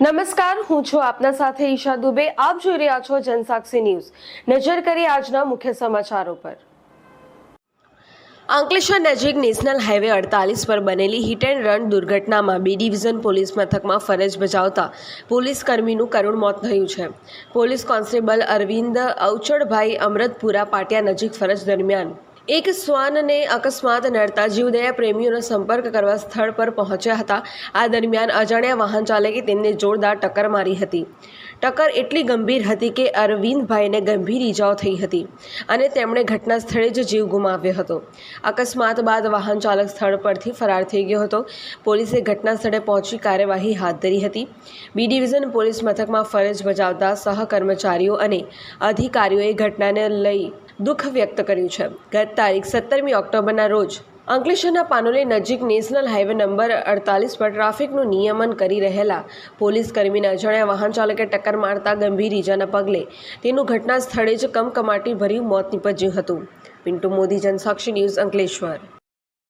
નમસ્કાર, હું છું આપના સાથે ઈશા દુબે. આપ જોઈ રહ્યા છો જનસાક્ષી ન્યૂઝ. નજર કરી આજના મુખ્ય સમાચારો પર. અંકલેશ્વર નજીક નેશનલ હાઈવે અડતાલીસ પર બનેલી હિટ એન્ડ રન દુર્ઘટનામાં બી ડિવિઝન પોલીસ મથકમાં ફરજ બજાવતા પોલીસ કર્મીનું કરુણ મોત થયું છે. પોલીસ કોન્સ્ટેબલ અરવિંદ અવચડભાઈ અમૃતપુરા પાટિયા નજીક ફરજ દરમિયાન એક શ્વાનને અકસ્માત નડતા જીવદયા પ્રેમીઓનો સંપર્ક કરવા સ્થળ પર પહોંચ્યા હતા. આ દરમિયાન અજાણ્યા વાહન ચાલકે તેમને જોરદાર ટક્કર મારી હતી. ટક્કર એટલી ગંભીર હતી કે અરવિંદભાઈને ગંભીર ઈજાઓ થઈ હતી અને તેમણે ઘટના સ્થળે જ જીવ ગુમાવ્યો હતો. અકસ્માત બાદ વાહન ચાલક સ્થળ પરથી ફરાર થઈ ગયો હતો. પોલીસે ઘટના સ્થળે પહોંચી કાર્યવાહી હાથ ધરી હતી. બી ડિવિઝન પોલીસ મથકમાં ફરજ બજાવતા સહકર્મચારીઓ અને અધિકારીઓએ ઘટનાને લઈ દુઃખ વ્યક્ત કર્યું છે. ગત તારીખ સત્તરમી ઓક્ટોબરના રોજ અંકલેશ્વરના પાનોલી નજીક નેશનલ હાઈવે નંબર અડતાલીસ પર ટ્રાફિકનું નિયમન કરી રહેલા પોલીસ કર્મીને અજાણ્યા વાહન ચાલકે ટક્કર મારતા ગંભીર ઈજાના પગલે તેનું ઘટના સ્થળે જ કમકમાટી ભર્યું મોત નીપજ્યું હતું. પિન્ટુ મોદી, જનસાક્ષી ન્યૂઝ અંકલેશ્વર.